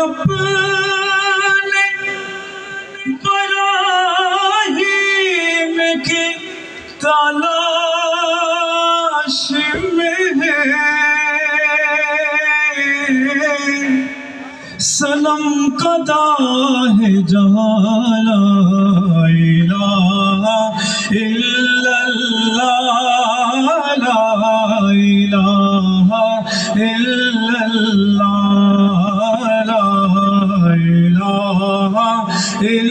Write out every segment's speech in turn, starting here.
اپنے براہیم کی تلاش میں ہے۔ سنم قدا ہے جہاں لا الہ الا اللہ۔ لا الہ الا اللہ۔ دل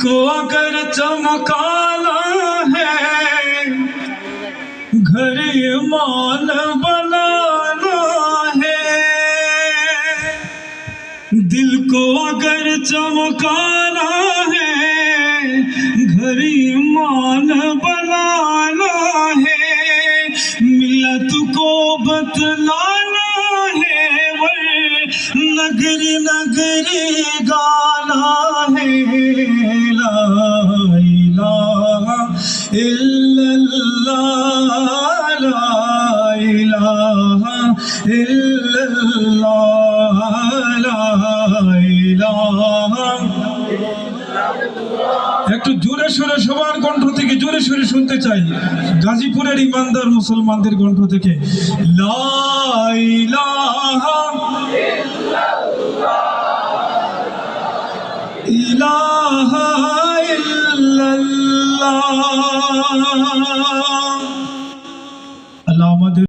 کو اگر چمکانا ہے گھر ایمان بنانا ہے۔ دل کو اگر چمکانا ہے گھر ایمان بتلانا ہے نگر نگر گانا ہے۔ لا الہ الا اللہ، لا الہ الا اللہ۔ لا الہ একটু জোরে সুরে সবার কণ্ঠ থেকে জোরে সুরে শুনতে চাই। গাজীপুরের ইমানদার মুসলমানদের কণ্ঠ থেকে। লাইলাহা ইলাহা ইল্লাল্লাহ।